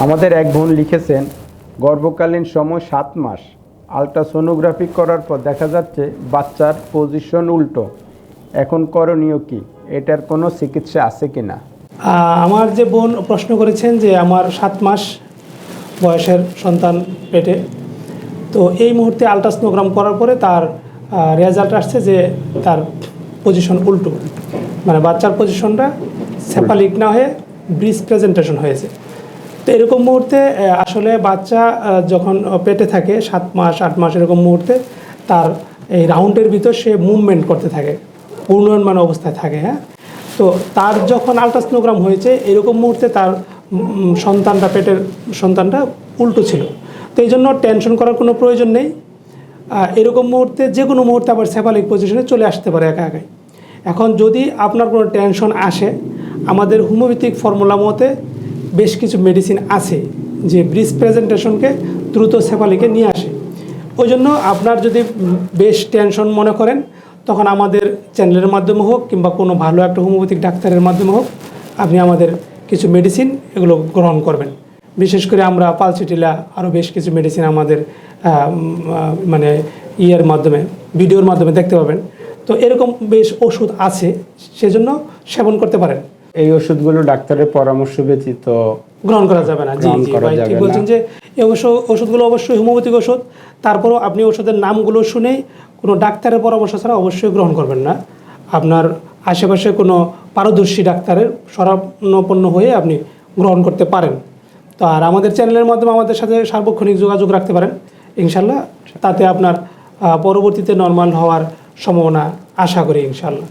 আমাদের এক বোন লিখেছেন, গর্ভকালীন সময় সাত মাস। আলট্রাসোনোগ্রাফি করার পর দেখা যাচ্ছে বাচ্চার পজিশন উল্টো। এখন করণীয় কি? এটার কোনো চিকিৎসা আছে কি না? আমার যে বোন প্রশ্ন করেছেন যে আমার সাত মাস বয়সের সন্তান পেটে। তো এই মুহূর্তে আলট্রাসনোগ্রাম করার পরে তার রেজাল্ট আসছে যে তার পজিশন উল্টো। মানে বাচ্চার পজিশনটা সেপালিক না হয়ে ব্রিজ প্রেজেন্টেশন হয়েছে। তো এরকম মুহূর্তে আসলে বাচ্চা যখন পেটে থাকে, সাত মাস, আট মাস এরকম মুহূর্তে, তার এই রাউন্ডের ভিতর সে মুভমেন্ট করতে থাকে পূর্ণমান অবস্থায় থাকে হ্যাঁ? তো তার যখন আলট্রাসনোগ্রাম হয়েছে, এরকম মুহূর্তে তার সন্তানটা, পেটের সন্তানটা উল্টো ছিল। তো এই জন্য টেনশন করার কোনো প্রয়োজন নেই। এরকম মুহূর্তে, যে কোনো মুহূর্তে আবার সেফালিক পজিশনে চলে আসতে পারে একা একাই। এখন যদি আপনার কোনো টেনশন আসে, আমাদের হোমিওপ্যাথিক ফর্মুলা মতে বেশ কিছু মেডিসিন আছে যে ব্রিজ প্রেজেন্টেশনকে দ্রুত সেফালিকে নিয়ে আসে। ওই জন্য আপনার যদি বেশ টেনশন মনে করেন, তখন আমাদের চ্যানেলের মাধ্যমে হোক কিংবা কোনো ভালো একটা হোমিওপ্যাথিক ডাক্তারের মাধ্যমে হোক, আপনি আমাদের কিছু মেডিসিন এগুলো গ্রহণ করবেন। বিশেষ করে আমরা পালসিটিলা আরও বেশ কিছু মেডিসিন আমাদের মানে ইয়ের মাধ্যমে, ভিডিওর মাধ্যমে দেখতে পাবেন। তো এরকম বেশ ওষুধ আছে, সেজন্য সেবন করতে পারেন। এই ওষুধগুলো ডাক্তারের পরামর্শ ব্যতীত গ্রহণ করা যাবে না। জি জি ভাই ঠিক বলছেন যে এই ওষুধগুলো অবশ্যই হোমিওপ্যাথিক ওষুধ। তারপরও আপনি ওষুধের নামগুলো শুনেই কোনো ডাক্তারের পরামর্শ ছাড়া অবশ্যই গ্রহণ করবেন না। আপনার আশেপাশে কোনো পারদর্শী ডাক্তারের শরণাপন্ন হয়ে আপনি গ্রহণ করতে পারেন। তো আর আমাদের চ্যানেলের মাধ্যমে আমাদের সাথে সার্বক্ষণিক যোগাযোগ রাখতে পারেন ইনশাল্লাহ। তাতে আপনার পরবর্তীতে নর্মাল হওয়ার সম্ভাবনা আশা করি ইনশাল্লাহ।